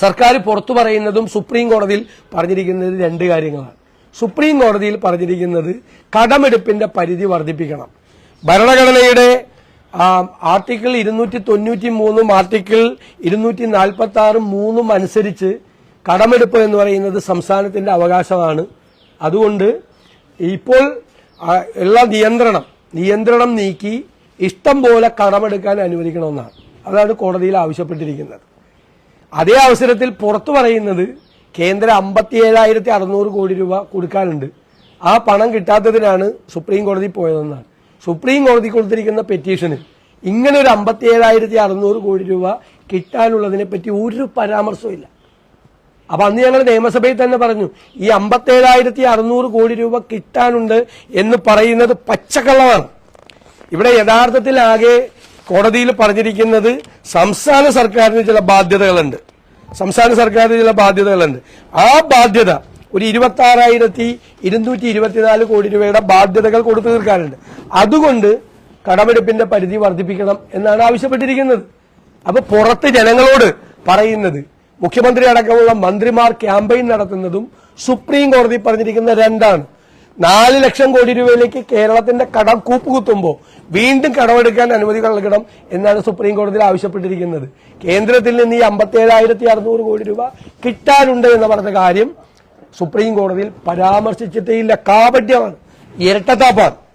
സർക്കാർ പുറത്തു പറയുന്നതും സുപ്രീം കോടതിയിൽ പറഞ്ഞിരിക്കുന്നത് രണ്ട് കാര്യങ്ങളാണ്. സുപ്രീം കോടതിയിൽ പറഞ്ഞിരിക്കുന്നത് കടമെടുപ്പിന്റെ പരിധി വർദ്ധിപ്പിക്കണം. ഭരണഘടനയുടെ ആർട്ടിക്കിൾ ഇരുന്നൂറ്റി തൊണ്ണൂറ്റി മൂന്നും ആർട്ടിക്കിൾ ഇരുന്നൂറ്റി നാൽപ്പത്തി ആറും മൂന്നും അനുസരിച്ച് കടമെടുപ്പ് എന്ന് പറയുന്നത് സംസ്ഥാനത്തിന്റെ അവകാശമാണ്. അതുകൊണ്ട് ഇപ്പോൾ ഉള്ള നിയന്ത്രണം നിയന്ത്രണം നീക്കി ഇഷ്ടം പോലെ കടമെടുക്കാൻ അനുവദിക്കണമെന്നാണ്. അതാണ് കോടതിയിൽ ആവശ്യപ്പെട്ടിരിക്കുന്നത്. അതേ അവസരത്തിൽ പുറത്തു പറയുന്നത് കേന്ദ്ര അമ്പത്തിയേഴായിരത്തി അറുന്നൂറ് കോടി രൂപ കൊടുക്കാനുണ്ട്. ആ പണം കിട്ടാത്തതിനാണ് സുപ്രീം കോടതി പോയതെന്നാണ്. സുപ്രീം കോടതി കൊടുത്തിരിക്കുന്ന പെറ്റീഷന് ഇങ്ങനെ ഒരു അമ്പത്തിയേഴായിരത്തി അറുന്നൂറ് കോടി രൂപ കിട്ടാനുള്ളതിനെ പറ്റി ഒരു പരാമർശവും ഇല്ല. അപ്പൊ അന്ന് ഞങ്ങൾ നിയമസഭയിൽ തന്നെ പറഞ്ഞു ഈ അമ്പത്തേഴായിരത്തി അറുന്നൂറ് കോടി രൂപ കിട്ടാനുണ്ട് എന്ന് പറയുന്നത് പച്ചക്കള്ളമാണ്. ഇവിടെ യഥാർത്ഥത്തിൽ ആകെ കോടതിയിൽ പറഞ്ഞിരിക്കുന്നത് സംസ്ഥാന സർക്കാരിന് ചില ബാധ്യതകളുണ്ട്. സംസ്ഥാന സർക്കാരിന് ചില ബാധ്യതകളുണ്ട്. ആ ബാധ്യത ഒരു ഇരുപത്തി ആറായിരത്തി ഇരുന്നൂറ്റി ഇരുപത്തിനാല് കോടി രൂപയുടെ ബാധ്യതകൾ കൊടുത്തു തീർക്കാനുണ്ട്. അതുകൊണ്ട് കടമെടുപ്പിന്റെ പരിധി വർദ്ധിപ്പിക്കണം എന്നാണ് ആവശ്യപ്പെട്ടിരിക്കുന്നത്. അപ്പൊ പുറത്ത് ജനങ്ങളോട് പറയുന്നത് മുഖ്യമന്ത്രി അടക്കമുള്ള മന്ത്രിമാർ ക്യാമ്പയിൻ നടത്തുന്നതും സുപ്രീം കോടതി പറഞ്ഞിരിക്കുന്ന രണ്ടാണ്. നാല് ലക്ഷം കോടി രൂപയിലേക്ക് കേരളത്തിന്റെ കടം കൂപ്പുകുത്തുമ്പോൾ വീണ്ടും കടമെടുക്കാൻ അനുമതി നൽകണം എന്നാണ് സുപ്രീം കോടതിയിൽ ആവശ്യപ്പെട്ടിരിക്കുന്നത്. കേന്ദ്രത്തിൽ നിന്ന് ഈ അമ്പത്തേഴായിരത്തി അറുന്നൂറ് കോടി രൂപ കിട്ടാനുണ്ട് എന്ന് പറഞ്ഞ കാര്യം സുപ്രീം കോടതിയിൽ പരാമർശിച്ചിട്ടേ ഇല്ല. കാപട്യമാണ്. ഇരട്ടത്താപ്പാണ്.